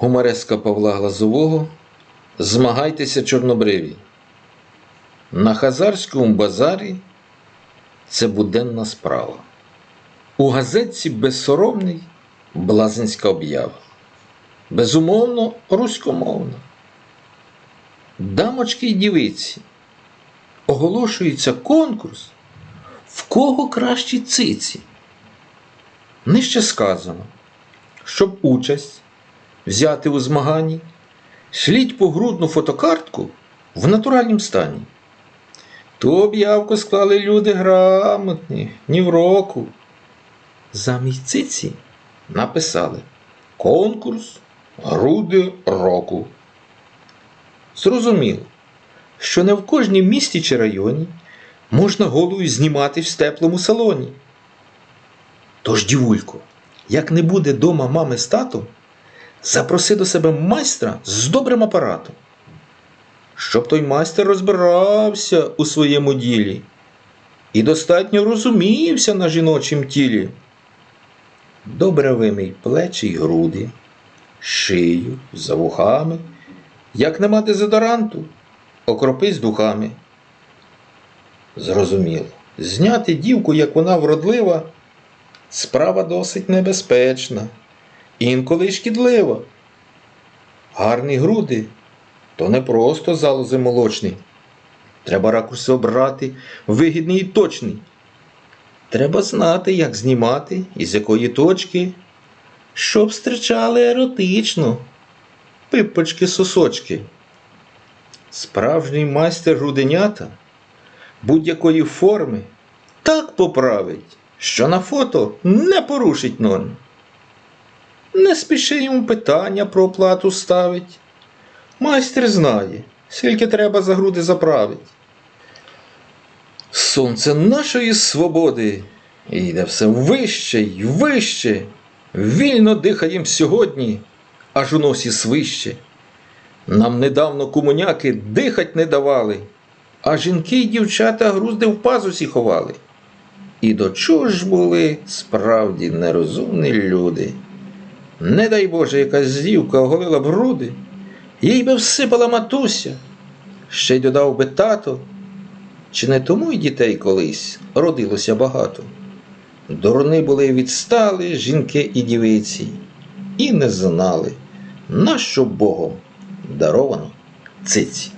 Гумореска Павла Глазового Змагайтеся чорнобриві. На Хазарському базарі це буденна справа. У газетці безсоромний блазенська об'ява. Безумовно, руськомовна. Дамочки й дівиці. Оголошується конкурс, в кого кращі циці. Нижче сказано, щоб участь взяти у змаганні, шліть погрудну фотокартку в натуральнім стані. Ту об'явку склали люди грамотні, ні в року. Замість циці написали Конкурс Груди року. Зрозуміло, що не в кожній місті чи районі можна голою зніматись в теплому салоні. Тож, дівулько, як не буде дома мами з татом, запроси до себе майстра з добрим апаратом, щоб той майстер розбирався у своєму ділі і достатньо розумівся на жіночім тілі. Добре вимий плечі й груди, шию за вухами, як нема дезодоранту, окропись духами. Зрозуміло, зняти дівку, як вона вродлива, справа досить небезпечна, інколи й шкідлива. Гарні груди то не просто залози молочний. Треба ракурси обрати, вигідний і точний. Треба знати, як знімати і з якої точки, щоб стричали еротично, пипочки сосочки. Справжній майстер груденята будь-якої форми так поправить, що на фото не порушить норм. Не спіши йому питання про оплату ставить. Майстер знає, скільки треба за груди заправить. Сонце нашої свободи йде все вище й вище. Вільно дихаєм сьогодні, аж у носі свище. Нам недавно комуняки дихать не давали, а жінки й дівчата грузди в пазусі ховали. І до чого ж були справді нерозумні люди? Не дай Боже, якась дівка оголила б груди, їй би всипала матуся, ще й додав би тато. Чи не тому й дітей колись родилося багато? Дурни були відстали жінки і дівиці, і не знали, нащо Богом даровано циці.